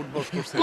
উঠবস করছে।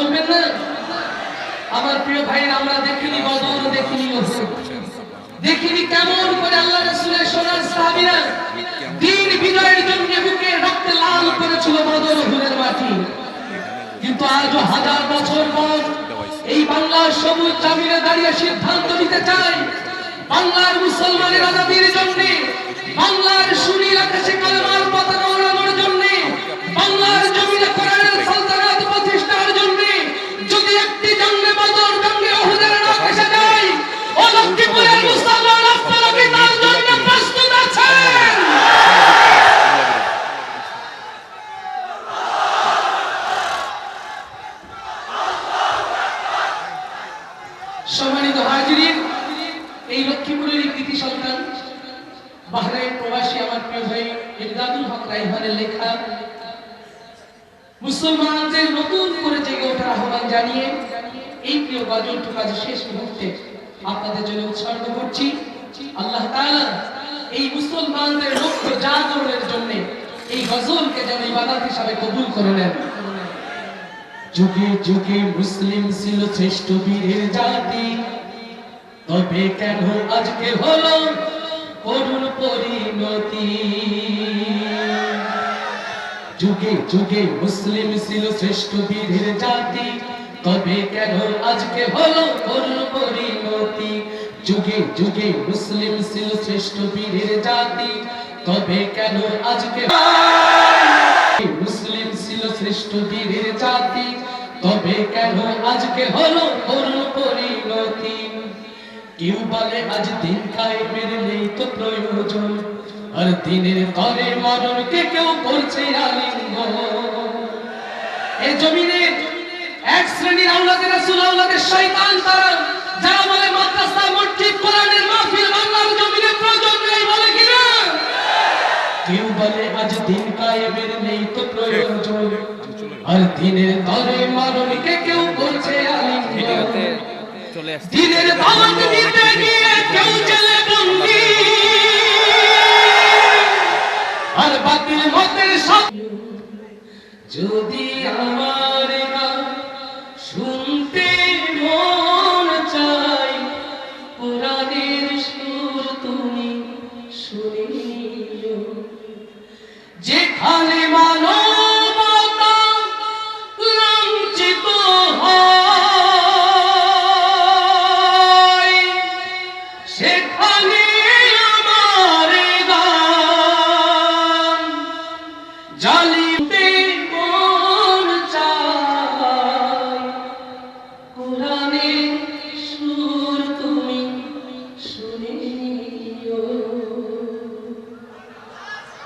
বলবেন না? আমার প্রিয় ভাই আমরা দেখিনি বদর দেখিনি দেখিনি কেমন করে আল্লাহ রাসূলের সোনার সাহাবীরা দিন বিজয়ের জন্য বুকে রক্তে লাল করেছিল বদর ওহুদের মাটি। কিন্তু আজ হাজার বছর পর এই বাংলার সবুজ জামিনে দাঁড়িয়ে সিদ্ধান্ত নিতে চাই বাংলার মুসলমানের আজাদির জন্য বাংলার সুনীল আকাশে কালেমার পতাকা সম্মানিত হাজিরিন, এই লক্ষ্মীপুরের কৃতি সন্তান, বাহরাইন প্রবাসী আমার প্রিয় ভাই ইমদাদুল হক রাইহানের লেখা, মুসলমানদের নতুন করে জেগে ওঠার আহ্বান জানিয়ে এই প্রিয় গজলটুকু আজ শেষ মুহূর্তে আপনাদের জন্য উৎসর্গ করছি। আল্লাহ এই মুসলমানদের লক্ষ্য জাগরণের জন্য এই গজলকে যেন ইবাদত হিসাবে কবুল করে নেন। যুগে যুগে মুসলিম ছিল শ্রেষ্ঠ বীরের জাতি। তবে কেন আজকে হলো করুণ পরিণতি? যুগে যুগে মুসলিম ছিল শ্রেষ্ঠ বীরের জাতি। তবে কেন আজকে হলো করুণ পরিণতি? যুগে যুগে মুসলিম ছিল শ্রেষ্ঠ বীরের জাতি। তবে কেন আজকে মুসলিম ছিল শ্রেষ্ঠ বীরের জাতি। তবে কেন আজকে হলো করুণ পরিণতি কেউ বলে, আজ দিন কায়েমের নেই তো প্রয়োজন। আর দিনের তরে মরণকে কেউ করছে আলিঙ্গন। এ জমিনে এক শ্রেণির আউলাদে রাসূল আউলাদে শয়তান তারা যারা বলে, মাদ্রাসা, মসজিদ, কোরআনের মাহফিল, বাংলার জমিনে প্রয়োজন নেই, বলে কিনা? কেউ বলে, আজ দিন কায়েমের নেই তো প্রয়োজন। আর দিনের তরে কেউ করছে ভিডিওতে আলিঙ্গন চলে আসছে। দিনের গিয়ে কেউ জেলে বন্দি। আর বাতিল মতের সব যদি আমার শুনতে মন চাই কোরআনের সুর তুমি শুনিও। যেখানে মানবতা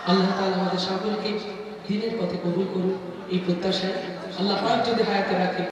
আল্লাহ তাআলা আমাদের সকলকে দিনের পথে কবুল করুন এই প্রত্যাশায় আল্লাহ যদি হায়াতে রাখে